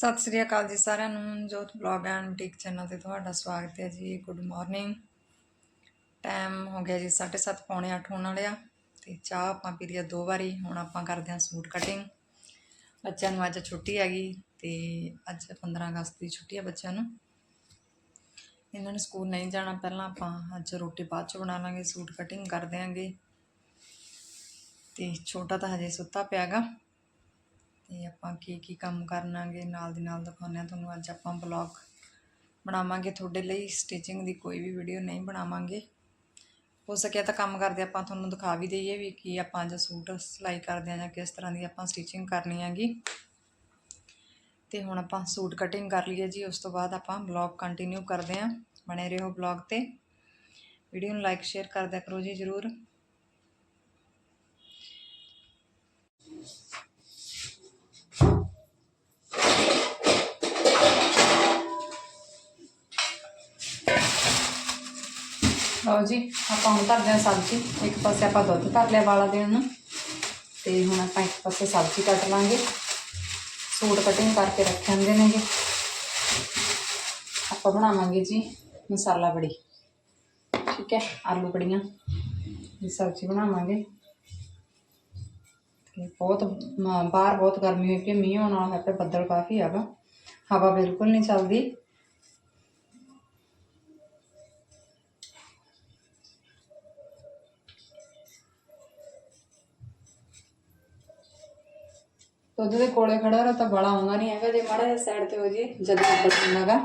ਸਤਿ ਸ੍ਰੀ ਅਕਾਲ ਜੀ ਸਾਰਿਆਂ ਨੂੰ, ਜੋਤ ਬਲੌਗ ਐਂਡ ਬੁਟੀਕ ਚੈਨਲ ਤੇ ਤੁਹਾਡਾ ਸਵਾਗਤ ਹੈ ਜੀ। ਗੁੱਡ ਮਾਰਨਿੰਗ ਟਾਈਮ ਹੋ ਗਿਆ ਜੀ 7:30 ਪੌਣੇ 8 ਹੋਣ ਵਾਲੇ ਆ ਤੇ ਚਾਹ ਆਪਾਂ ਪੀ ਲਿਆ ਦੋ ਵਾਰੀ। ਹੁਣ ਆਪਾਂ ਕਰਦੇ ਹਾਂ ਸੂਟ ਕਟਿੰਗ ਬੱਚਿਆਂ ਨੂੰ ਅੱਜ ਛੁੱਟੀ ਹੈਗੀ ਤੇ ਅੱਜ 15 ਅਗਸਤ ਦੀ ਛੁੱਟੀ ਹੈ ਬੱਚਿਆਂ ਨੂੰ। ਇਹਨਾਂ ਨੂੰ ਸਕੂਲ ਨਹੀਂ ਜਾਣਾ, ਪਹਿਲਾਂ ਆਪਾਂ ਅੱਜ ਰੋਟੀ ਬਾਅਦ ਚ ਬਣਾ ਲਾਂਗੇ, ਸੂਟ ਕਟਿੰਗ ਕਰ ਦਿਆਂਗੇ। ਤੇ ਛੋਟਾ ਤਾਂ ਹਜੇ ਸੁੱਤਾ ਪਿਆਗਾ ਅਤੇ ਆਪਾਂ ਕੀ ਕੀ ਕੰਮ ਕਰਨਾਗੇ ਨਾਲ ਦੀ ਨਾਲ ਦਿਖਾਉਂਦੇ ਹਾਂ ਤੁਹਾਨੂੰ। ਅੱਜ ਆਪਾਂ ਬਲੌਗ ਬਣਾਵਾਂਗੇ। ਤੁਹਾਡੇ ਲਈ ਸਟਿਚਿੰਗ ਦੀ ਕੋਈ ਵੀ ਵੀਡੀਓ ਨਹੀਂ ਬਣਾਵਾਂਗੇ। ਹੋ ਸਕਿਆ ਤਾਂ ਕੰਮ ਕਰਦੇ ਆਪਾਂ ਤੁਹਾਨੂੰ ਦਿਖਾ ਵੀ ਦਈਏ ਵੀ ਕੀ ਆਪਾਂ ਜੋ ਸੂਟ ਸਿਲਾਈ ਕਰਦੇ ਆ ਜਾਂ ਕਿਸ ਤਰ੍ਹਾਂ ਦੀ ਆਪਾਂ ਸਟਿਚਿੰਗ ਕਰਨੀ ਹੈਗੀ। ਤੇ ਹੁਣ ਆਪਾਂ ਸੂਟ ਕਟਿੰਗ ਕਰ ਲਈਏ ਜੀ। ਉਸ ਤੋਂ ਬਾਅਦ ਆਪਾਂ ਬਲੌਗ ਕੰਟੀਨਿਊ ਕਰਦੇ ਆਂ ਬਣੇ ਰਹੋ ਬਲੌਗ ਤੇ। ਵੀਡੀਓ ਨੂੰ ਲਾਈਕ ਸ਼ੇਅਰ ਕਰ ਕਰੋ ਜੀ ਜਰੂਰ। ਲਓ ਜੀ, ਆਪਾਂ ਹੁਣ ਧਰਦੇ ਹਾਂ ਸਬਜ਼ੀ। ਇੱਕ ਪਾਸੇ ਆਪਾਂ ਦੁੱਧ ਧਰ ਲਿਆ ਵਾਲਾ ਦੇਣ ਨੂੰ ਤੇ ਹੁਣ ਆਪਾਂ ਇੱਕ ਪਾਸੇ ਸਬਜ਼ੀ ਕੱਟ ਲਾਂਗੇ। ਸੂਟ ਕਟਿੰਗ ਕਰਕੇ ਰੱਖੇ ਹੁੰਦੇ ਨੇ ਜੀ ਆਪਾਂ ਬਣਾਵਾਂਗੇ ਜੀ ਮਸਾਲਾ ਬੜੀ। ਠੀਕ ਹੈ, ਆਲੂ ਬੜੀਆਂ। ਦੀ ਸਬਜ਼ੀ ਬਣਾਵਾਂਗੇ। ਬਹੁਤ ਮ- ਬਾਹਰ ਬਹੁਤ ਗਰਮੀ ਹੋਈ ਪਈ ਹੈ, ਮੀਂਹ ਆਉਣ ਵਾਲਾ ਹੈ ਪਿਆ ਬੱਦਲ ਕਾਫੀ ਹੈਗਾ ਹਵਾ ਬਿਲਕੁਲ ਨਹੀਂ ਚੱਲਦੀ ਦੁੱਧ ਦੇ ਕੋਲੇ ਖੜਾ ਰਹਾ ਤਾਂ ਬੜਾ ਆਉਂਦਾ ਨਹੀਂ ਹੈਗਾ ਜੇ ਮਾੜਾ ਜਿਹਾ ਸਾਈਡ ਤੇ ਹੋ ਜੇ ਜਦ ਉੱਪਰ ਹੁੰਦਾਗਾ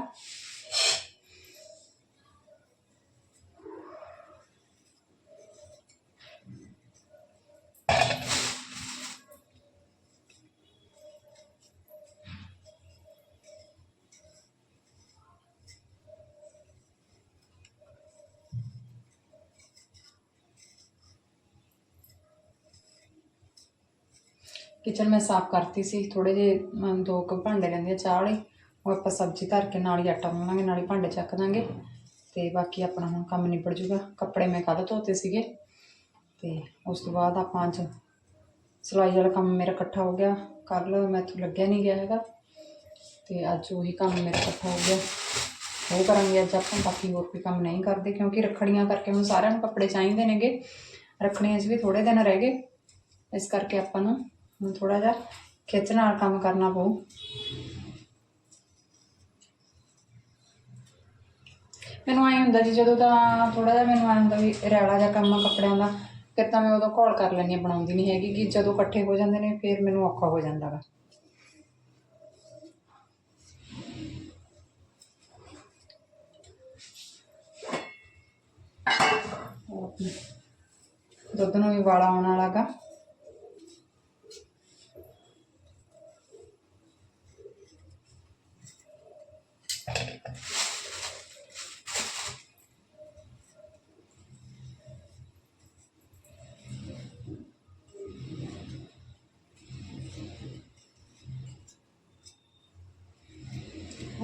ਕਿਚਨ ਮੈਂ ਸਾਫ਼ ਕਰਤੀ ਸੀ ਥੋੜੇ ਜੇ ਦੋ ਕੁ ਭਾਂਡੇ ਰਹਿੰਦੇ ਆ ਚਾਹ ਵਾਲੇ। ਉਹ ਆਪਾਂ ਸਬਜ਼ੀ ਧਰ ਕੇ ਨਾਲ ਹੀ ਆਟਾ ਗੁੰਨਾਂਗੇ ਨਾਲ ਹੀ ਭਾਂਡੇ ਚੱਕ ਦਾਂਗੇ। ਤੇ ਬਾਕੀ ਆਪਣਾ ਹੁਣ ਕੰਮ ਨਿਬੜ ਜੂਗਾ। ਕੱਪੜੇ ਮੈਂ ਕੱਲ੍ਹ ਧੋਤੇ ਸੀਗੇ? ਤੇ ਉਸ ਤੋਂ ਬਾਅਦ ਆਪਾਂ ਅੱਜ ਸਿਲਾਈ ਵਾਲਾ ਕੰਮ ਮੇਰਾ ਇਕੱਠਾ ਹੋ ਗਿਆ। ਕੱਲ ਮੈਥੋਂ ਲੱਗਿਆ ਨਹੀਂ ਗਿਆ ਹੈਗਾ। ਤੇ ਅੱਜ ਉਹੀ ਕੰਮ ਮੇਰਾ ਇਕੱਠਾ ਹੋ ਗਿਆ। ਉਹ ਕਰਾਂਗੇ ਅੱਜ ਆਪਾਂ, ਬਾਕੀ ਹੋਰ ਕੋਈ ਕੰਮ ਨਹੀਂ ਕਰਦੇ, ਕਿਉਂਕਿ ਰੱਖੜੀਆਂ ਕਰਕੇ ਹੁਣ ਸਾਰਿਆਂ ਨੂੰ ਕੱਪੜੇ ਚਾਹੀਦੇ ਨੇਗੇ। ਰੱਖੜੀਆਂ 'ਚ ਵੀ ਥੋੜੇ ਦਿਨ ਰਹਿ ਗਏ। ਇਸ ਕਰਕੇ ਆਪਾਂ ਨੂੰ ਹੁਣ ਥੋੜਾ ਜਿਹਾ ਖਿੱਚ ਨਾਲ ਕੰਮ ਕਰਨਾ ਪਊ। ਮੈਨੂੰ ਐਂ ਹੁੰਦਾ ਜੀ, ਜਦੋਂ ਤਾਂ ਥੋੜਾ ਜਿਹਾ ਮੈਨੂੰ ਐਂ ਹੁੰਦਾ ਵੀ ਰੈਲਾ ਜਿਹਾ ਕੰਮ ਕੱਪੜਿਆਂ ਦਾ, ਫਿਰ ਤਾਂ ਮੈਂ ਉਦੋਂ ਘੋਲ ਕਰ ਲੈਂਦੀ ਹਾਂ, ਬਣਾਉਂਦੀ ਨਹੀਂ ਹੈਗੀ ਕਿ ਜਦੋਂ ਇਕੱਠੇ ਹੋ ਜਾਂਦੇ ਨੇ, ਫਿਰ ਮੈਨੂੰ ਔਖਾ ਹੋ ਜਾਂਦਾ ਗਾ। ਦੁੱਧ ਨੂੰ ਵੀ ਵਾਲਾ ਆਉਣ ਵਾਲਾ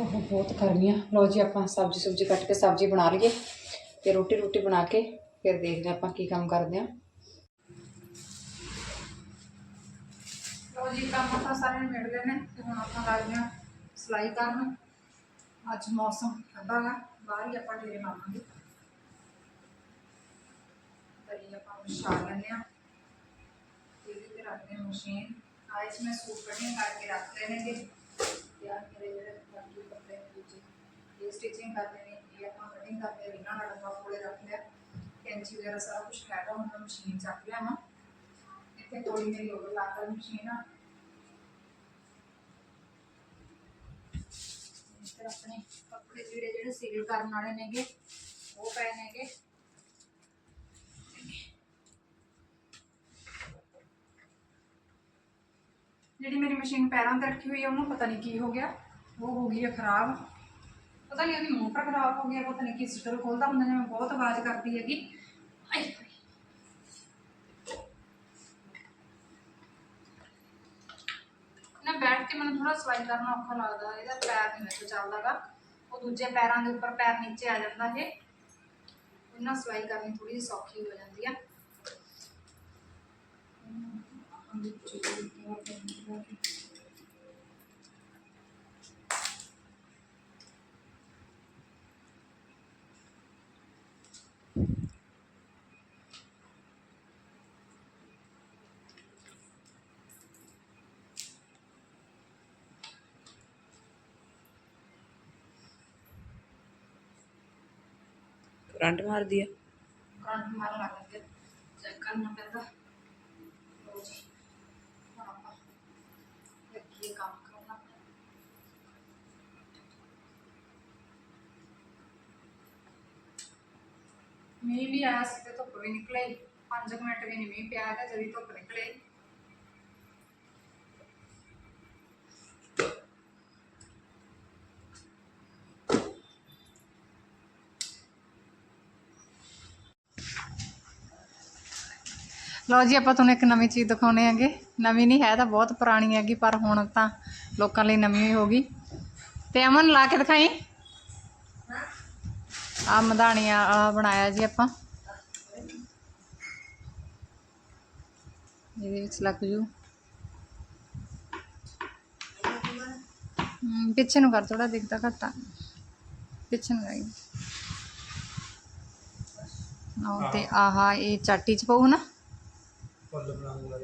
ਉਹ ਬਹੁਤ ਗਰਮੀ ਆ। ਲਓ ਜੀ, ਆਪਾਂ ਸਬਜ਼ੀ ਸੁਬਜ਼ੀ ਕੱਟ ਕੇ ਸਬਜ਼ੀ ਬਣਾ ਲਈਏ ਤੇ ਰੋਟੀ ਰੋਟੀ ਬਣਾ ਕੇ ਫਿਰ ਦੇਖਦੇ ਹਾਂ ਆਪਾਂ ਕੀ ਕੰਮ ਕਰਦੇ ਹਾਂ। ਲਓ ਜੀ, ਕੰਮ ਤਾਂ ਸਾਰੇ ਨਿਬੜ ਗਏ ਨੇ ਤੇ ਹੁਣ ਆਪਾਂ ਲੱਗਦੇ ਹਾਂ ਸਿਲਾਈ ਕਰਨ। ਅੱਜ ਮੌਸਮ ਠੰਡਾ ਹੈ ਬਾਹਰ ਹੀ ਆਪਾਂ ਡੇਰੇ ਮਾਰਾਂਗੇ ਤਰੀ ਆਪਾਂ ਵਿਛਾ ਲੈਂਦੇ ਹਾਂ। ਤੇ ਇਹਦੇ ਤੇ ਰੱਖਦੇ ਹਾਂ ਮਸ਼ੀਨ। ਆ ਇਸ ਮੈਂ ਸੂਟ ਕਟਿੰਗ ਕਰਕੇ ਰੱਖ ਲੈਣੇ ਨੇ ਯਾਰ ਮੇਰੇ ਜਿਹੜੇ ਬਾਕੀ ਕੱਪੜੇ ਨੇ ਦੂਜੇ। ਇਹ ਸਟਿਚਿੰਗ ਕਰਦੇ ਨੇ, ਇਹ ਆਪਾਂ ਕਟਿੰਗ ਕਰਦੇ ਹਾਂ ਇਹਨਾਂ ਨਾਲ ਡੱਬਾ ਕੋਲੇ ਰੱਖ ਲਿਆ। ਕੈਂਚੀ ਵਗੈਰਾ ਸਾਰਾ ਕੁਝ ਹੈਗਾ ਹੁਣ ਮੈਂ ਮਸ਼ੀਨ ਚੱਕ ਲਿਆ ਵਾਂ। ਇੱਥੇ ਤੋੜੀ ਮੇਰੀ ਹੋ ਗਈ ਲਾਕਰ ਮਸ਼ੀਨ ਆ। ਇੱਧਰ ਆਪਣੇ ਕੱਪੜੇ ਜਿਹੜੇ ਜਿਹੜੇ ਸੀਲ ਕਰਨ ਵਾਲੇ ਨੇਗੇ ਉਹ ਪਏ ਨੇਗੇ ਜਿਹੜੀ ਮੇਰੀ ਮਸ਼ੀਨ ਪੈਰਾਂ ਤੇ ਰੱਖੀ ਹੋਈ ਹੈ ਉਹਨੂੰ ਪਤਾ ਨਹੀਂ ਕੀ ਹੋ ਗਿਆ। ਉਹ ਹੋ ਗਈ ਹੈ ਖਰਾਬ। ਪਤਾ ਨਹੀਂ ਉਹਦੀ ਮੋਟਰ ਖਰਾਬ ਹੋ ਗਿਆ ਪਤਾ ਨਹੀਂ ਕੀ ਸਿਸਟਮ ਖੋਲਦਾ ਹੁੰਦਾ, ਜਿਵੇਂ ਬਹੁਤ ਆਵਾਜ਼ ਕਰਦੀ ਹੈਗੀ। ਆਏ ਹਾਏ। ਨਾ ਬੈਠ ਕੇ ਮੈਨੂੰ ਥੋੜਾ ਸਵਾਈ ਕਰਨਾ ਔਖਾ ਲੱਗਦਾ, ਇਹਦਾ ਪੈਰ ਨਹੀਂ ਮੇਰੇ ਤੋਂ ਚੱਲਦਾਗਾ। ਉਹ ਦੂਜੇ ਪੈਰਾਂ ਦੇ ਉੱਪਰ ਪੈਰ ਨੀਚੇ ਆ ਜਾਂਦਾ ਇਹ। ਇਹਨਾਂ ਸਵਾਈ ਕਰਨੀ ਥੋੜੀ ਜਿਹੀ ਸੌਖੀ ਹੋ ਜਾਂਦੀ ਆ। करंट मार दिया। करंट मार लगा दिया चेक करना पड़ेगा। ਮੀਂਹ ਵੀ ਆਇਆ ਸੀ ਤੇ ਧੁੱਪ ਵੀ ਨਿਕਲੇ। 5 ਮਿੰਟ ਵੀ ਨਹੀਂ ਮੀਂਹ ਪਿਆ ਤੇ ਜਦੀ ਧੁੱਪ ਨਿਕਲੇ। ਲਓ ਜੀ, ਆਪਾਂ ਤੁਹਾਨੂੰ ਇੱਕ ਨਵੀਂ ਚੀਜ਼ ਦਿਖਾਉਣੇ ਆਂਗੇ ਨਵੀਂ ਨਹੀਂ ਹੈ ਤਾਂ ਬਹੁਤ ਪੁਰਾਣੀ ਹੈਗੀ, ਪਰ ਹੁਣ ਤਾਂ ਲੋਕਾਂ ਲਈ ਨਵੀਂ ਹੋ ਗਈ। ਤੇ ਅਮਨ ਲਾ ਕੇ ਦਿਖਾਈ। ਆ ਮਧਾਣੀਆਂ ਵਾਲਾ ਬਣਾਇਆ ਜੀ ਆਪਾਂ। ਇਹਦੇ ਵਿੱਚ ਲੱਗ ਜੂ। ਪਿੱਛੇ ਨੂੰ ਕਰ ਥੋੜਾ ਦਿਖਦਾ ਘੱਟਾ ਪਿੱਛੇ ਨੂੰ ਗਈ ਆਹ, ਤੇ ਆਹਾ ਇਹ ਚਾਟੀ ਚ ਪਊ ਨਾ।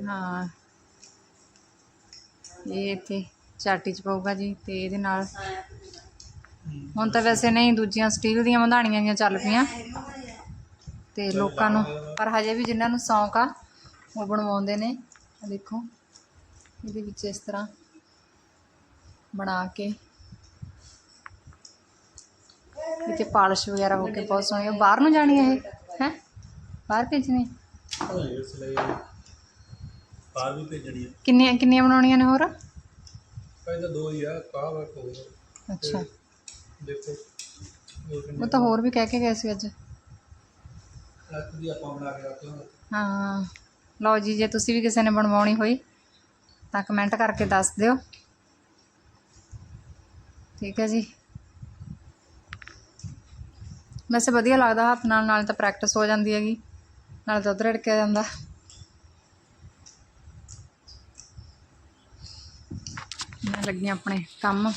ਹਾਂ। ਇਹ ਇੱਥੇ ਚਾਟੀ ਚ ਪਊਗਾ ਜੀ, ਤੇ ਇਹਦੇ ਨਾਲ ਹੁਣ ਤਾਂ ਵੈਸੇ ਨਹੀਂ ਦੂਜੀਆਂ ਸਟੀਲ ਦੀਆਂ ਮਧਾਣੀਆਂ ਜੀਆਂ ਚੱਲ ਪਈਆਂ। ਤੇ ਲੋਕਾਂ ਨੂੰ ਪਰ ਹਜੇ ਵੀ ਜਿਨ੍ਹਾਂ ਨੂੰ ਸ਼ੌਂਕ ਆ ਉਹ ਬਣਵਾਉਂਦੇ ਨੇ। ਦੇਖੋ ਇਹਦੇ ਵਿੱਚ ਇਸ ਤਰ੍ਹਾਂ ਬਣਾ ਕੇ। ਇੱਥੇ ਪਾਲਿਸ਼ ਵਗੈਰਾ ਹੋ ਕੇ ਬਹੁਤ ਸੋਹਣੀ ਉਹ ਬਾਹਰ ਨੂੰ ਜਾਣੀ ਹੈ ਇਹ? ਹੈ? ਬਾਹਰ ਭੇਜਣੀ? ਬਾਹਰ ਵੀ ਭੇਜਣੀ ਆ। ਕਿੰਨੀਆਂ ਕਿੰਨੀਆਂ ਬਣਾਉਣੀਆਂ ਨੇ ਹੋਰ? ਤਾਂ ਦੋ ਹੀ ਆ ਕਾਹ ਵਾ ਕੋਲ ਅੱਛਾ। ਦੇਖੋ। ਉਹ ਤਾਂ ਹੋਰ ਵੀ ਕਹਿ ਕੇ ਗਏ ਸੀ ਅੱਜ। ਲੱਕ ਦੀ ਆਪਾਂ ਬਣਾ ਕੇ ਰੱਖ ਲਾਂਗੇ। ਹਾਂ। ਲਓ ਜੀ ਜੇ ਤੁਸੀਂ ਵੀ ਕਿਸੇ ਨੇ ਬਣਵਾਉਣੀ ਹੋਈ ਤਾਂ ਕਮੈਂਟ ਕਰਕੇ ਦੱਸ ਦਿਓ। ਠੀਕ ਹੈ ਜੀ। ਵੈਸੇ ਵਧੀਆ ਲੱਗਦਾ ਹੱਥ ਨਾਲ ਨਾਲ ਤਾਂ ਪ੍ਰੈਕਟਿਸ ਹੋ ਜਾਂਦੀ ਹੈਗੀ। ਨਾਲ ਦੁੱਧ ਰੜਕਿਆ ਜਾਂਦਾ। ਮੈਂ ਲੱਗੀ ਆਪਣੇ ਕੰਮ।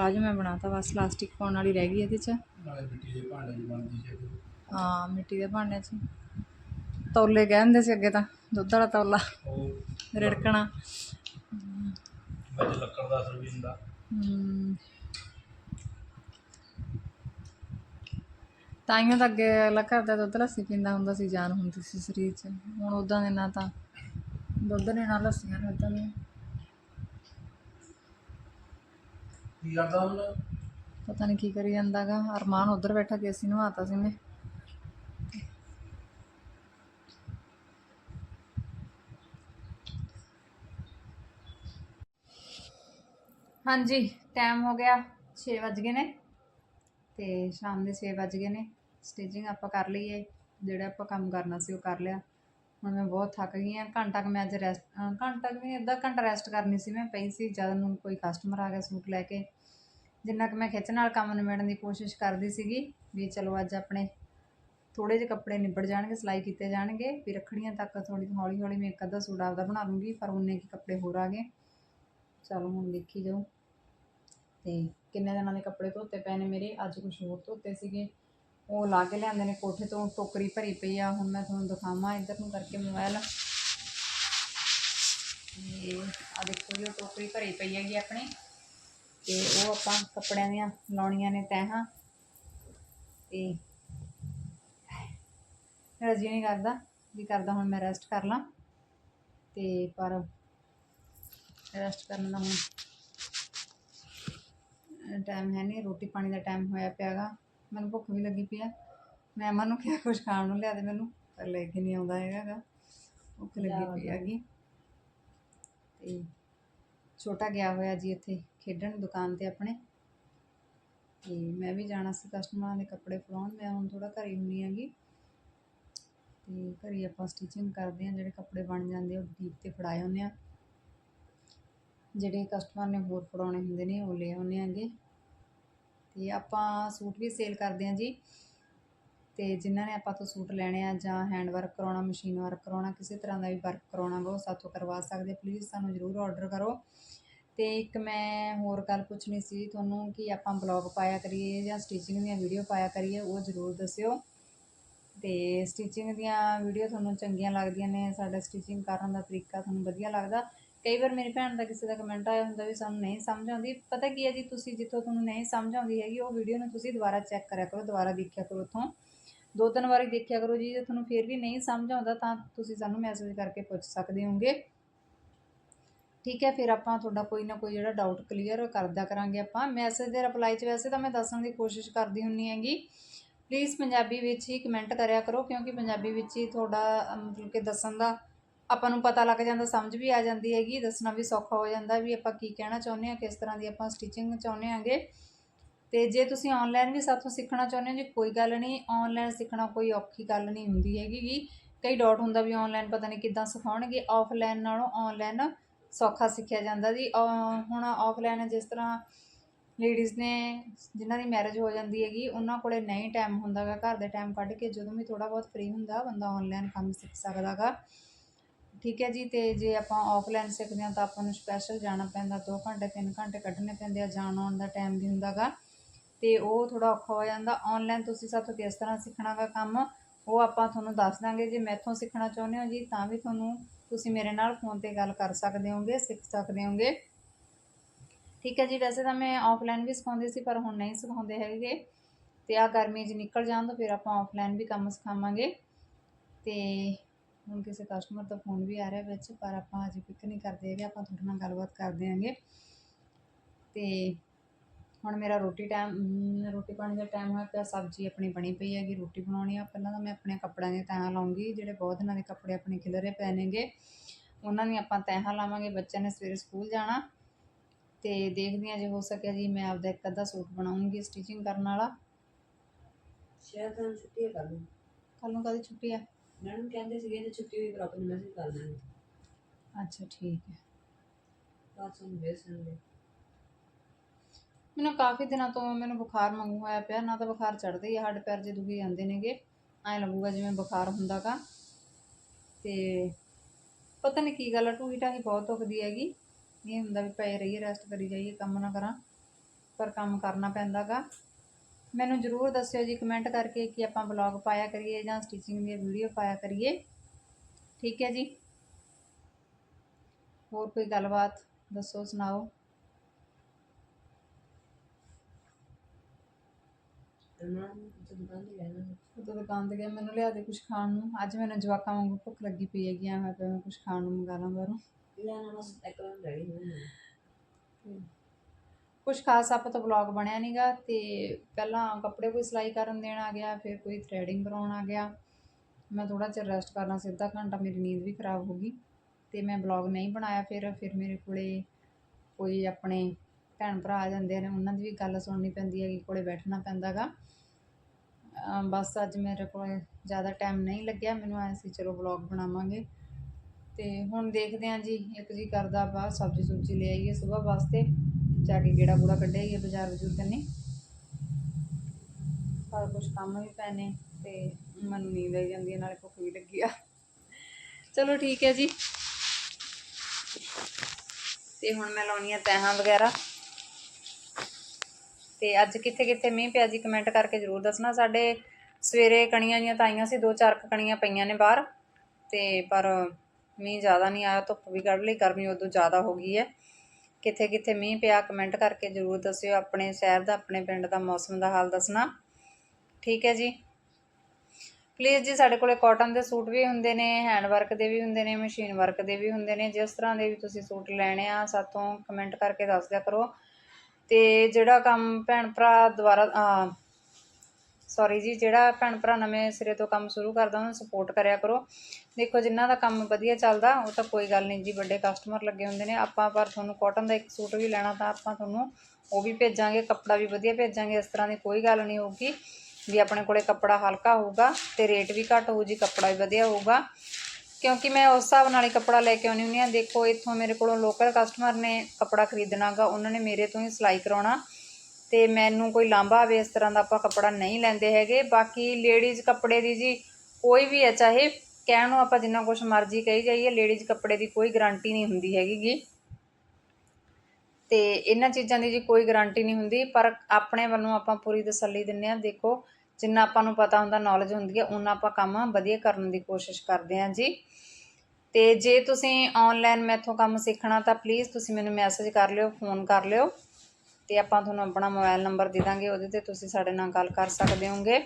ਪਲਾਜੋ ਮੈਂ ਬਣਾਤਾ ਬਸ ਪਲਾਸਟਿਕ ਪਾਉਣ ਵਾਲੀ ਰਹਿ ਗਈ ਇਹਦੇ 'ਚ। ਨਾਲੇ ਮਿੱਟੀ ਦੇ ਭਾਂਡੇ ਦੀ ਬਣਦੀ ਜੇ ਹਾਂ ਮਿੱਟੀ ਦੇ ਭਾਂਡਿਆਂ 'ਚ। ਤੌਲੇ ਕਹਿੰਦੇ ਸੀ ਅੱਗੇ ਤਾਂ ਦੁੱਧ ਵਾਲਾ ਤੌਲਾ ਉਹ ਰਿੜਕਣਾ। ਵਿੱਚ ਲੱਕੜ ਦਾ ਅਸਰ ਵੀ ਹੁੰਦਾ। ਤਾਈਆਂ ਤਾਂ ਅੱਗੇ ਘਰ ਦਾ ਦੁੱਧ ਲੱਸੀ ਪੀਂਦਾ ਹੁੰਦਾ ਸੀ ਜਾਨ ਹੁੰਦੀ ਸੀ ਸਰੀਰ 'ਚ। ਹੁਣ ਉਦਾਂ ਦੇ ਨਾ ਤਾਂ ਦੁੱਧ ਨੇ ਨਾ ਲੱਸੀਆਂ ਨੇ ਉਦਾਂ ਦੀਆਂ। ਕੀ ਕਰਦਾ ਹੁਣ ਪਤਾ ਨਹੀਂ ਕੀ ਕਰੀ ਜਾਂਦਾਗਾ। ਅਰਮਾਨ ਉਧਰ ਬੈਠਾ ਕੇ ਅਸੀਂ ਨਵਾਤਾ ਸੀ ਮੈਂ। ਹਾਂਜੀ ਟਾਈਮ ਹੋ ਗਿਆ। 6 ਵੱਜ ਗਏ ਨੇ। ਤੇ ਸ਼ਾਮ ਦੇ 6 ਵੱਜ ਗਏ ਨੇ। ਸਟਿਚਿੰਗ ਆਪਾਂ ਕਰ ਲਈਏ। ਜਿਹੜਾ ਆਪਾਂ ਕੰਮ ਕਰਨਾ ਸੀ ਉਹ ਕਰ ਲਿਆ। ਹੁਣ ਮੈਂ ਬਹੁਤ ਥੱਕ ਗਈ ਹਾਂ। ਘੰਟਾ ਕੁ ਮੈਂ ਅੱਜ ਰੈਸਟ ਘੰਟਾ ਕੁ ਵੀ ਨਹੀਂ, ਅੱਧਾ ਘੰਟਾ ਰੈਸਟ ਕਰਨੀ ਸੀ ਮੈਂ ਪਈ ਸੀ ਜਦ ਨੂੰ ਕੋਈ ਕਸਟਮਰ ਆ ਗਿਆ ਸੂਟ ਲੈ ਕੇ। ਜਿੰਨਾ ਕੁ ਮੈਂ ਖਿੱਚ ਨਾਲ ਕੰਮ ਨਿਬੇੜਨ ਦੀ ਕੋਸ਼ਿਸ਼ ਕਰਦੀ ਸੀਗੀ ਵੀ ਚਲੋ ਅੱਜ ਆਪਣੇ ਥੋੜੇ ਜਿਹੇ ਕੱਪੜੇ ਨਿਬੜ ਜਾਣਗੇ ਸਿਲਾਈ ਕੀਤੇ ਜਾਣਗੇ ਵੀ ਰੱਖੜੀਆਂ ਤੱਕ ਥੋੜੀ ਹੌਲੀ ਹੌਲੀ ਮੈਂ ਇੱਕ ਅੱਧਾ ਸੂਟ ਆਪਦਾ ਬਣਾ ਲੂੰਗੀ ਪਰ ਉਨੇ ਕੀ ਕੱਪੜੇ ਹੋਰ ਆ ਗਏ। ਚਲੋ ਹੁਣ ਦੇਖੀ ਜਾਓ ਤੇ ਕਿੰਨੇ ਦਿਨਾਂ ਦੇ ਕੱਪੜੇ ਧੋਤੇ ਪਏ ਨੇ ਮੇਰੇ ਅੱਜ ਕੁਝ ਹੋਰ ਧੋਤੇ ਸੀਗੇ। ਉਹ ਲਾ ਕੇ ਲਿਆਂਦੇ ਨੇ ਕੋਠੇ ਤੋਂ, ਟੋਕਰੀ ਭਰੀ ਪਈ ਆ। ਹੁਣ ਮੈਂ ਤੁਹਾਨੂੰ ਦਿਖਾਵਾਂ ਇੱਧਰ ਨੂੰ ਕਰਕੇ ਮੋਬਾਈਲ ਤੇ ਆ ਦੇਖੋ ਜੀ, ਉਹ ਟੋਕਰੀ ਭਰੀ ਪਈ ਹੈਗੀ ਆਪਣੀ। ਤੇ ਉਹ ਆਪਾਂ ਕੱਪੜਿਆਂ ਦੀਆਂ ਲਾਉਣੀਆਂ ਨੇ ਤੈਹਾਂ। ਤੇ ਮੇਰਾ ਜੀ ਨਹੀਂ ਕਰਦਾ ਵੀ ਕਰਦਾ ਹੁਣ ਮੈਂ ਰੈਸਟ ਕਰ ਲਾਂ। ਤੇ ਪਰ ਰੈਸਟ ਕਰਨ ਦਾ ਹੁਣ ਟਾਈਮ ਹੈ ਨਹੀਂ। ਰੋਟੀ ਪਾਣੀ ਦਾ ਟਾਈਮ ਹੋਇਆ ਪਿਆਗਾ ਮੈਨੂੰ ਭੁੱਖ ਵੀ ਲੱਗੀ ਪਈ ਆ। ਮੈਂ ਅਮਨ ਨੂੰ ਕਿਹਾ ਕੁਝ ਖਾਣ ਨੂੰ ਲਿਆ ਦੇ ਮੈਨੂੰ ਪਰ ਲੈ ਕੇ ਨਹੀਂ ਆਉਂਦਾ ਹੈਗਾ। ਭੁੱਖ ਲੱਗੀ ਪਈ ਹੈਗੀ। ਤੇ ਛੋਟਾ ਗਿਆ ਹੋਇਆ ਜੀ ਇੱਥੇ ਖੇਡਣ ਦੁਕਾਨ ਤੇ ਆਪਣੇ। ਤੇ ਮੈਂ ਵੀ ਜਾਣਾ ਸੀ ਕਸਟਮਰਾਂ ਦੇ ਕੱਪੜੇ ਫਲਾਉਣ ਮੈਂ ਹੁਣ ਥੋੜਾ ਘਰੇ ਹੁੰਨੀ ਹੈਗੀ। ਤੇ ਘਰੇ ਆਪਾਂ ਸਟਿਚਿੰਗ ਕਰਦੇ ਆ ਜਿਹੜੇ ਕੱਪੜੇ ਬਣ ਜਾਂਦੇ ਉਹ ਬੁਟੀਕ ਤੇ ਫੜਾਏ ਹੁੰਦੇ ਆ। ਜਿਹੜੇ ਕਸਟਮਰ ਨੇ ਹੋਰ ਫੜਾਉਣੇ ਹੁੰਦੇ ਨੇ ਉਹ ਲੈ ਆਉਂਦੇ ਆਂਗੇ ਤੇ ਆਪਾਂ ਸੂਟ ਵੀ ਸੇਲ ਕਰਦੇ ਹਾਂ ਜੀ। ਤੇ ਜਿਨ੍ਹਾਂ ਨੇ ਆਪਾਂ ਤੋਂ ਸੂਟ ਲੈਣੇ ਆ ਜਾਂ ਹੈਂਡ ਵਰਕ ਕਰਾਉਣਾ ਮਸ਼ੀਨ ਵਰਕ ਕਰਾਉਣਾ, ਕਿਸੇ ਤਰ੍ਹਾਂ ਦਾ ਵੀ ਵਰਕ ਕਰਾਉਣਾ ਗਾ, ਉਹ ਸਾਥੋਂ ਕਰਵਾ ਸਕਦੇ। ਪਲੀਜ਼ ਸਾਨੂੰ ਜ਼ਰੂਰ ਆਰਡਰ ਕਰੋ। ਤੇ ਇੱਕ ਮੈਂ ਹੋਰ ਗੱਲ ਪੁੱਛਣੀ ਸੀ, ਤੁਹਾਨੂੰ ਕਿ ਆਪਾਂ ਬਲੌਗ ਪਾਇਆ ਕਰੀਏ ਜਾਂ ਸਟਿਚਿੰਗ ਦੀਆਂ ਵੀਡੀਓ ਪਾਇਆ ਕਰੀਏ, ਉਹ ਜ਼ਰੂਰ ਦੱਸਿਓ। ਤੇ ਸਟਿਚਿੰਗ ਦੀਆਂ ਵੀਡੀਓ ਤੁਹਾਨੂੰ ਚੰਗੀਆਂ ਲੱਗਦੀਆਂ ਨੇ, ਸਾਡਾ ਸਟਿਚਿੰਗ ਕਰਨ ਦਾ ਤਰੀਕਾ ਤੁਹਾਨੂੰ ਵਧੀਆ ਲੱਗਦਾ। ਕਈ ਵਾਰ ਮੇਰੀ ਭੈਣ ਦਾ ਕਿਸੇ ਦਾ ਕਮੈਂਟ ਆਇਆ ਹੁੰਦਾ ਵੀ ਸਾਨੂੰ ਨਹੀਂ ਸਮਝ ਆਉਂਦੀ। ਪਤਾ ਕੀ ਹੈ ਜੀ, ਤੁਸੀਂ ਜਿੱਥੋਂ ਤੁਹਾਨੂੰ ਨਹੀਂ ਸਮਝ ਆਉਂਦੀ ਹੈਗੀ, ਉਹ ਵੀਡੀਓ ਨੂੰ ਤੁਸੀਂ ਦੁਬਾਰਾ ਚੈੱਕ ਕਰਿਆ ਕਰੋ, ਦੁਬਾਰਾ ਦੇਖਿਆ ਕਰੋ ਉੱਥੋਂ। ਦੋ ਤਿੰਨ ਵਾਰੀ ਦੇਖਿਆ ਕਰੋ ਜੀ, ਜੇ ਤੁਹਾਨੂੰ ਫਿਰ ਵੀ ਨਹੀਂ ਸਮਝ ਆਉਂਦਾ ਤਾਂ ਤੁਸੀਂ ਸਾਨੂੰ ਮੈਸੇਜ ਕਰਕੇ ਪੁੱਛ ਸਕਦੇ ਹੋਗੇ ਠੀਕ ਹੈ, ਫਿਰ ਆਪਾਂ ਤੁਹਾਡਾ ਕੋਈ ਨਾ ਕੋਈ ਜਿਹੜਾ ਡਾਊਟ ਕਲੀਅਰ ਕਰਦਾ ਕਰਾਂਗੇ ਆਪਾਂ। ਮੈਸੇਜ ਦੇ ਰਿਪਲਾਈ 'ਚ ਵੈਸੇ ਤਾਂ ਮੈਂ ਦੱਸਣ ਦੀ ਕੋਸ਼ਿਸ਼ ਕਰਦੀ ਹੁੰਨੀ ਹੈਗੀ। ਪਲੀਜ਼ ਪੰਜਾਬੀ ਵਿੱਚ ਹੀ ਕਮੈਂਟ ਕਰਿਆ ਕਰੋ, ਕਿਉਂਕਿ ਪੰਜਾਬੀ ਵਿੱਚ ਹੀ ਤੁਹਾਡਾ ਮਤਲਬ ਕਿ ਦੱਸਣ ਦਾ ਆਪਾਂ ਨੂੰ ਪਤਾ ਲੱਗ ਜਾਂਦਾ, ਸਮਝ ਵੀ ਆ ਜਾਂਦੀ ਹੈਗੀ, ਦੱਸਣਾ ਵੀ ਸੌਖਾ ਹੋ ਜਾਂਦਾ ਵੀ ਆਪਾਂ ਕੀ ਕਹਿਣਾ ਚਾਹੁੰਦੇ ਹਾਂ, ਕਿਸ ਤਰ੍ਹਾਂ ਦੀ ਆਪਾਂ ਸਟਿਚਿੰਗ ਚਾਹੁੰਦੇ ਹਾਂਗੇ। ਤੇ ਜੇ ਤੁਸੀਂ ਆਨਲਾਈਨ ਵੀ ਸਾਥੋਂ ਸਿੱਖਣਾ ਚਾਹੁੰਦੇ ਹੋ, ਜੀ ਕੋਈ ਗੱਲ ਨਹੀਂ ਆਨਲਾਈਨ ਸਿੱਖਣਾ ਕੋਈ ਔਖੀ ਗੱਲ ਨਹੀਂ ਹੁੰਦੀ ਹੈਗੀ ਗੀ। ਕਈ ਡਾਊਟ ਹੁੰਦਾ ਵੀ ਆਨਲਾਈਨ ਪਤਾ ਨਹੀਂ ਕਿੱਦਾਂ ਸਿਖਾਉਣਗੇ ਆਫਲਾਈਨ ਨਾਲੋਂ ਆਨਲਾਈਨ ਸੌਖਾ ਸਿੱਖਿਆ ਜਾਂਦਾ ਜੀ। ਅਹ ਹੁਣ ਆਫਲਾਈਨ ਜਿਸ ਤਰ੍ਹਾਂ ਲੇਡੀਜ਼ ਨੇ ਜਿਨ੍ਹਾਂ ਦੀ ਮੈਰਿਜ ਹੋ ਜਾਂਦੀ ਹੈਗੀ, ਉਹਨਾਂ ਕੋਲੇ ਨਹੀਂ ਟਾਈਮ ਹੁੰਦਾਗਾ ਘਰ ਦੇ ਟਾਈਮ ਕੱਢ ਕੇ ਜਦੋਂ ਵੀ ਥੋੜਾ ਬਹੁਤ ਫ੍ਰੀ ਹੁੰਦਾ, ਬੰਦਾ ਆਨਲਾਈਨ ਕੰਮ ਸਿੱਖ ਸਕਦਾਗਾ ਠੀਕ ਹੈ ਜੀ, ਤੇ ਜੇ ਆਪਾਂ ਆਫਲਾਈਨ ਸਿੱਖਦੇ ਹਾਂ ਤਾਂ ਆਪਾਂ ਨੂੰ ਸਪੈਸ਼ਲ ਜਾਣਾ ਪੈਂਦਾ 2 ਘੰਟੇ 3 ਘੰਟੇ ਕੱਢਣੇ ਪੈਂਦੇ ਆ, ਜਾਣ ਆਉਣ ਦਾ ਟਾਈਮ ਵੀ ਹੁੰਦਾਗਾ ਤੇ ਉਹ ਥੋੜਾ ਔਖਾ ਹੋ ਜਾਂਦਾ। ਆਨਲਾਈਨ ਤੁਸੀਂ ਸਾਥੋਂ ਕਿਸ ਤਰ੍ਹਾਂ ਸਿੱਖਣਾਗਾ ਕੰਮ, ਉਹ ਆਪਾਂ ਤੁਹਾਨੂੰ ਦੱਸ ਦਾਂਗੇ। ਜੇ ਮੈਥੋਂ ਸਿੱਖਣਾ ਚਾਹੁੰਦੇ ਹੋ ਜੀ, ਤਾਂ ਵੀ ਤੁਹਾਨੂੰ ਤੁਸੀਂ ਮੇਰੇ ਨਾਲ ਫੋਨ ਤੇ ਗੱਲ ਕਰ ਸਕਦੇ ਹੋਗੇ, ਸਿੱਖ ਸਕਦੇ ਹੋਗੇ। ਠੀਕ ਹੈ ਜੀ, ਵੈਸੇ ਤਾਂ ਮੈਂ ਆਫਲਾਈਨ ਵੀ ਸਿਖਾਉਂਦੀ ਸੀ, ਪਰ ਹੁਣ ਨਹੀਂ ਸਿਖਾਉਂਦੇ ਹੈਗੇ। ਤੇ ਆ ਗਰਮੀ 'ਚ ਨਿਕਲ ਜਾਣ ਤੋਂ ਫਿਰ ਆਪਾਂ ਆਫਲਾਈਨ ਵੀ ਕੰਮ ਸਿਖਾਵਾਂਗੇ। ਤੇ ਹੁਣ ਕਿਸੇ ਕਸਟਮਰ ਦਾ ਫੋਨ ਵੀ ਆ ਰਿਹਾ ਵਿੱਚ ਪਰ ਆਪਾਂ ਅਜੇ ਪਿਕ ਨਹੀਂ ਕਰਦੇ ਹੈਗੇ ਆਪਾਂ ਤੁਹਾਡੇ ਨਾਲ ਗੱਲਬਾਤ ਕਰਦੇ ਆਂਗੇ ਤੇ ਹੁਣ ਮੇਰਾ ਰੋਟੀ ਟਾਈਮ ਰੋਟੀ ਪਾਣੀ ਦਾ ਟਾਈਮ ਹੋਇਆ ਪਿਆ ਸਬਜ਼ੀ ਆਪਣੀ ਬਣੀ ਪਈ ਹੈਗੀ ਰੋਟੀ ਬਣਾਉਣੀ ਆ। ਪਹਿਲਾਂ ਤਾਂ ਮੈਂ ਆਪਣੇ ਕੱਪੜਿਆਂ ਦੀਆਂ ਤੈਹਾਂ ਲਾਉਂਗੀ ਜਿਹੜੇ ਬਹੁਤ ਦਿਨਾਂ ਦੇ ਕੱਪੜੇ ਆਪਣੇ ਖਿਲਰੇ ਪਏ ਨੇਗੇ। ਉਹਨਾਂ ਦੀਆਂ ਆਪਾਂ ਤੈਹਾਂ ਲਾਵਾਂਗੇ ਬੱਚਿਆਂ ਨੇ ਸਵੇਰੇ ਸਕੂਲ ਜਾਣਾ। ਤੇ ਦੇਖਦੀ ਹਾਂ ਜੇ ਹੋ ਸਕਿਆ ਜੀ ਮੈਂ ਆਪਦਾ ਇੱਕ ਅੱਧਾ ਸੂਟ ਬਣਾਉਂਗੀ ਸਟਿਚਿੰਗ ਕਰਨ ਵਾਲਾ। ਸ਼ਾਇਦ ਛੁੱਟੀ ਹੈ ਕੱਲ ਨੂੰ। ਕੱਲ ਨੂੰ ਕਦੀ ਛੁੱਟੀ ਆ। ਮੈਡਮ ਕਹਿੰਦੇ ਸੀਗੇ ਜੇ ਛੁੱਟੀ ਹੋਈ ਪ੍ਰੋਪਰ ਮੈਸੇਜ ਕਰ ਦਾਂਗੇ ਅੱਛਾ ਠੀਕ ਹੈ। ਬਾਅਦ ਮੈਨੂੰ ਕਾਫੀ ਦਿਨਾਂ ਤੋਂ ਮੈਨੂੰ ਬੁਖਾਰ ਮੰਗੂ ਹੋਇਆ ਪਿਆ ਨਾ ਤਾਂ ਬੁਖਾਰ ਚੜ੍ਹਦਾ ਹੀ ਆ ਹੱਡ ਪੈਰ ਜੇ ਦੁਖੀ ਜਾਂਦੇ ਨੇਗੇ ਐਂ ਲੱਗੂਗਾ ਜਿਵੇਂ ਬੁਖਾਰ ਹੁੰਦਾਗਾ। ਤੇ ਪਤਾ ਨਹੀਂ ਕੀ ਗੱਲ ਆ ਢੂਹੀ ਢਾਹੀ ਬਹੁਤ ਦੁਖਦੀ ਹੈਗੀ। ਇਹ ਹੁੰਦਾ ਵੀ ਪਏ ਰਹੀਏ ਰੈਸਟ ਕਰੀ ਜਾਈਏ ਕੰਮ ਨਾ ਕਰਾਂ ਪਰ ਕੰਮ ਕਰਨਾ ਪੈਂਦਾਗਾ। ਮੈਨੂੰ ਜ਼ਰੂਰ ਦੱਸਿਓ ਜੀ ਕਮੈਂਟ ਕਰਕੇ ਕਿ ਆਪਾਂ ਬਲੌਗ ਪਾਇਆ ਕਰੀਏ ਜਾਂ ਸਟਿਚਿੰਗ ਦੀ ਵੀਡੀਓ ਪਾਇਆ ਕਰੀਏ। ਠੀਕ ਹੈ ਜੀ? ਹੋਰ ਕੋਈ ਗੱਲਬਾਤ ਦੱਸੋ ਸੁਣਾਓ? ਤੇ ਦੁਕਾਨ ਤੇ ਗਿਆ ਮੈਨੂੰ ਲਿਆ ਦੇ ਕੁਝ ਖਾਣ ਨੂੰ। ਅੱਜ ਮੈਨੂੰ ਜਵਾਕਾਂ ਵਾਂਗੂ ਭੁੱਖ ਲੱਗੀ ਪਈ ਹੈਗੀ ਆ ਮੈਂ ਪਿਆ ਕੁਝ ਖਾਣ ਨੂੰ ਮੰਗਾ ਲਾਂ ਬਾਹਰੋਂ। ਬਸ ਇੱਕ ਵਾਰ ਕੁਝ ਖਾਸ ਆਪਾਂ ਤੋਂ ਵਲੌਗ ਬਣਿਆ ਨਹੀਂਗਾ ਤੇ ਪਹਿਲਾਂ ਕੱਪੜੇ ਕੋਈ ਸਿਲਾਈ ਕਰਨ ਦੇਣ ਆ ਗਿਆ, ਫਿਰ ਕੋਈ ਥ੍ਰੈਡਿੰਗ ਕਰਾਉਣ ਆ ਗਿਆ। ਮੈਂ ਥੋੜਾ ਚਿਰ ਰੈਸਟ ਕਰਨਾ ਸੀ ਅੱਧਾ ਘੰਟਾ ਮੇਰੀ ਨੀਂਦ ਵੀ ਖਰਾਬ ਹੋ ਗਈ ਤੇ ਮੈਂ ਵਲੌਗ ਨਹੀਂ ਬਣਾਇਆ ਫਿਰ ਫਿਰ ਮੇਰੇ ਕੋਲੇ ਕੋਈ ਆਪਣੇ ਭੈਣ ਭਰਾ ਆ ਜਾਂਦੇ ਨੇ, ਉਹਨਾਂ ਦੀ ਵੀ ਗੱਲ ਸੁਣਨੀ ਪੈਂਦੀ ਹੈਗੀ, ਕੋਲੇ ਬੈਠਣਾ ਪੈਂਦਾਗਾ। ਅਮ ਬਸ ਅੱਜ ਮੇਰੇ ਕੋਲ ਜ਼ਿਆਦਾ ਟਾਈਮ ਨਹੀਂ ਲੱਗਿਆ, ਮੈਨੂੰ ਐਂ ਸੀ ਚਲੋ ਵਲੌਗ ਬਣਾਵਾਂਗੇ। ਤੇ ਹੁਣ ਦੇਖਦੇ ਹਾਂ ਜੀ, ਇੱਕ ਜੀ ਕਰਦਾ ਬਾਹਰ, ਸਬਜ਼ੀ ਸੁਬਜ਼ੀ ਲੈ ਆਈਏ ਸਵੇਰ ਵਾਸਤੇ। ਜਾ ਕੇ ਗੇੜਾ ਗੂੜਾ ਕੱਢਿਆਈਏ ਬਾਜ਼ਾਰ ਬਜ਼ੂਰ ਕੰਨੀ ਪਰ ਕੁਝ ਕੰਮ ਵੀ ਪੈਣੇ ਤੇ ਮੈਨੂੰ ਨੀਂਦ ਆਈ ਜਾਂਦੀ ਹੈ ਨਾਲੇ ਭੁੱਖ ਵੀ ਲੱਗੀ ਆ। ਚਲੋ ਠੀਕ ਹੈ ਜੀ। ਤੇ ਹੁਣ ਮੈਂ ਲਾਉਣੀ ਆ ਤੈਹਾਂ ਵਗੈਰਾ। ਤੇ ਅੱਜ ਕਿੱਥੇ ਕਿੱਥੇ ਮੀਂਹ ਪਿਆ ਜੀ ਕਮੈਂਟ ਕਰਕੇ ਜ਼ਰੂਰ ਦੱਸਣਾ। ਸਾਡੇ ਸਵੇਰੇ ਕਣੀਆਂ ਜੀਆਂ ਤਾਈਆਂ ਸੀ, ਦੋ ਚਾਰ ਕੁ ਕਣੀਆਂ ਪਈਆਂ ਨੇ ਬਾਹਰ। ਤੇ ਪਰ ਮੀਂਹ ਜ਼ਿਆਦਾ ਨਹੀਂ ਆਇਆ, ਧੁੱਪ ਵੀ ਕੱਢ ਲਈ, ਗਰਮੀ ਉਦੋਂ ਜ਼ਿਆਦਾ ਹੋ ਗਈ ਹੈ। ਕਿੱਥੇ ਕਿੱਥੇ ਮੀਂਹ ਪਿਆ ਕਮੈਂਟ ਕਰਕੇ ਜ਼ਰੂਰ ਦੱਸਿਓ ਆਪਣੇ ਸ਼ਹਿਰ ਦਾ, ਆਪਣੇ ਪਿੰਡ ਦਾ, ਮੌਸਮ ਦਾ ਹਾਲ ਦੱਸਣਾ। ਠੀਕ ਹੈ ਜੀ? ਪਲੀਜ਼ ਜੀ, ਸਾਡੇ ਕੋਲੇ ਕਾਟਨ ਦੇ ਸੂਟ ਵੀ ਹੁੰਦੇ ਨੇ ਹੈਂਡ ਵਰਕ ਦੇ ਵੀ ਹੁੰਦੇ ਨੇ ਮਸ਼ੀਨ ਵਰਕ ਦੇ ਵੀ ਹੁੰਦੇ ਨੇ। ਜਿਸ ਤਰ੍ਹਾਂ ਦੇ ਵੀ ਤੁਸੀਂ ਸੂਟ ਲੈਣੇ ਆ ਸਾਤੋਂ ਕਮੈਂਟ ਕਰਕੇ ਦੱਸ ਦਿਆ ਕਰੋ। ਤੇ ਜਿਹੜਾ ਕੰਮ ਭੈਣ ਭਰਾ ਦੁਆਰਾ ਸੌਰੀ ਜੀ, ਜਿਹੜਾ ਭੈਣ ਭਰਾ ਨਵੇਂ ਸਿਰੇ ਤੋਂ ਕੰਮ ਸ਼ੁਰੂ ਕਰਦਾ, ਉਹਨੂੰ ਸਪੋਰਟ ਕਰਿਆ ਕਰੋ। ਦੇਖੋ ਜਿਨ੍ਹਾਂ ਦਾ ਕੰਮ ਵਧੀਆ ਚੱਲਦਾ, ਉਹ ਤਾਂ ਕੋਈ ਗੱਲ ਨਹੀਂ ਜੀ, ਵੱਡੇ ਕਸਟਮਰ ਲੱਗੇ ਹੁੰਦੇ ਨੇ। ਆਪਾਂ ਪਰ ਤੁਹਾਨੂੰ ਕਾਟਨ ਦਾ ਇੱਕ ਸੂਟ ਵੀ ਲੈਣਾ ਤਾਂ ਆਪਾਂ ਤੁਹਾਨੂੰ ਉਹ ਵੀ ਭੇਜਾਂਗੇ, ਕੱਪੜਾ ਵੀ ਵਧੀਆ ਭੇਜਾਂਗੇ। ਇਸ ਤਰ੍ਹਾਂ ਦੀ ਕੋਈ ਗੱਲ ਨਹੀਂ ਹੋਊਗੀ ਵੀ ਆਪਣੇ ਕੋਲੇ ਕੱਪੜਾ ਹਲਕਾ ਹੋਊਗਾ ਤੇ ਰੇਟ ਵੀ ਘੱਟ ਹੋਊ ਜੀ, ਕੱਪੜਾ ਵੀ ਵਧੀਆ ਹੋਊਗਾ। ਕਿਉਂਕਿ ਮੈਂ ਉਸ ਹਿਸਾਬ ਨਾਲ ਹੀ ਕੱਪੜਾ ਲੈ ਕੇ ਆਉਣੀ ਹੁੰਦੀ ਆ ਦੇਖੋ, ਇੱਥੋਂ ਮੇਰੇ ਕੋਲੋਂ ਲੋਕਲ ਕਸਟਮਰ ਨੇ ਕੱਪੜਾ ਖਰੀਦਣਾਗਾ, ਉਹਨਾਂ ਨੇ ਮੇਰੇ ਤੋਂ ਹੀ ਸਿਲਾਈ ਕਰਾਉਣਾ। ਤੇ ਮੈਨੂੰ ਕੋਈ ਲਾਂਭਾ ਆਵੇ, ਇਸ ਤਰ੍ਹਾਂ ਦਾ ਆਪਾਂ ਕੱਪੜਾ ਨਹੀਂ ਲੈਂਦੇ ਹੈਗੇ। ਬਾਕੀ ਲੇਡੀਜ਼ ਕੱਪੜੇ ਦੀ ਜੀ ਕੋਈ ਵੀ ਹੈ, ਚਾਹੇ ਕਹਿਣ ਨੂੰ ਆਪਾਂ ਜਿੰਨਾ ਕੁਝ ਮਰਜ਼ੀ ਕਹੀ ਜਾਈਏ ਲੇਡੀਜ਼ ਕੱਪੜੇ ਦੀ ਕੋਈ ਗਾਰੰਟੀ ਨਹੀਂ ਹੁੰਦੀ ਹੈਗੀ ਗੀ। ਤੇ ਇਹਨਾਂ ਚੀਜ਼ਾਂ ਦੀ ਜੀ ਕੋਈ ਗਾਰੰਟੀ ਨਹੀਂ ਹੁੰਦੀ, ਪਰ ਆਪਣੇ ਵੱਲੋਂ ਆਪਾਂ ਪੂਰੀ ਤਸੱਲੀ ਦਿੰਨੇ ਆ ਦੇਖੋ, ਜਿੰਨਾ ਆਪਾਂ ਨੂੰ ਪਤਾ ਹੁੰਦਾ ਨੌਲੇਜ ਹੁੰਦੀ ਹੈ ਉਹਨਾਂ ਆਪਾਂ ਕੰਮ ਵਧੀਆ ਕਰਨ ਦੀ ਕੋਸ਼ਿਸ਼ ਕਰਦੇ ਹਾਂ ਜੀ। ਤੇ ਜੇ ਤੁਸੀਂ ਆਨਲਾਈਨ ਮੈਥੋਂ ਕੰਮ ਸਿੱਖਣਾ, ਤਾਂ ਪਲੀਜ਼ ਤੁਸੀਂ ਮੈਨੂੰ ਮੈਸੇਜ ਕਰ ਲਿਓ ਫੋਨ ਕਰ ਲਿਓ। ਤੇ ਆਪਾਂ ਤੁਹਾਨੂੰ ਆਪਣਾ ਮੋਬਾਈਲ ਨੰਬਰ ਦੇ ਦਾਂਗੇ, ਉਹਦੇ ਤੇ ਤੁਸੀਂ ਸਾਡੇ ਨਾਲ ਗੱਲ ਕਰ ਸਕਦੇ ਹੋਗੇ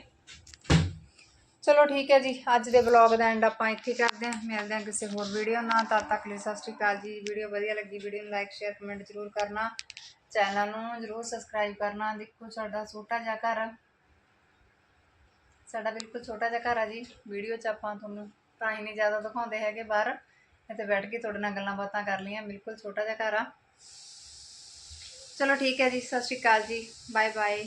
ਚਲੋ ਠੀਕ ਹੈ ਜੀ, ਅੱਜ ਦੇ ਵਲੌਗ ਦਾ ਐਂਡ ਆਪਾਂ ਇੱਥੇ ਕਰਦੇ ਹਾਂ। ਮਿਲਦੇ ਹਾਂ ਕਿਸੇ ਹੋਰ ਵੀਡੀਓ ਨਾਲ। ਤਦ ਤੱਕ ਲਈ ਸਤਿ ਸ਼੍ਰੀ ਅਕਾਲ ਜੀ। ਵੀਡੀਓ ਵਧੀਆ ਲੱਗੀ ਵੀਡੀਓ ਨੂੰ ਲਾਈਕ ਸ਼ੇਅਰ ਕਮੈਂਟ ਜ਼ਰੂਰ ਕਰਨਾ। ਚੈਨਲ ਨੂੰ ਜ਼ਰੂਰ ਸਬਸਕ੍ਰਾਈਬ ਕਰਨਾ। ਦੇਖੋ ਸਾਡਾ ਛੋਟਾ ਜਿਹਾ ਘਰ। ਸਾਡਾ ਬਿਲਕੁਲ ਛੋਟਾ ਜਿਹਾ ਘਰ ਆ ਜੀ। ਵੀਡੀਓ 'ਚ ਆਪਾਂ ਤੁਹਾਨੂੰ ਤਾਂ ਹੀ ਨਹੀਂ ਜ਼ਿਆਦਾ ਦਿਖਾਉਂਦੇ ਹੈਗੇ ਬਾਹਰ ਇੱਥੇ ਬੈਠ ਕੇ ਤੁਹਾਡੇ ਨਾਲ ਗੱਲਾਂ ਬਾਤਾਂ ਕਰ ਲਈਆਂ। ਬਿਲਕੁਲ ਛੋਟਾ ਜਿਹਾ ਘਰ ਆ। ਚਲੋ ਠੀਕ ਹੈ ਜੀ ਸਤਿ ਸ਼੍ਰੀ ਅਕਾਲ ਜੀ ਬਾਏ ਬਾਏ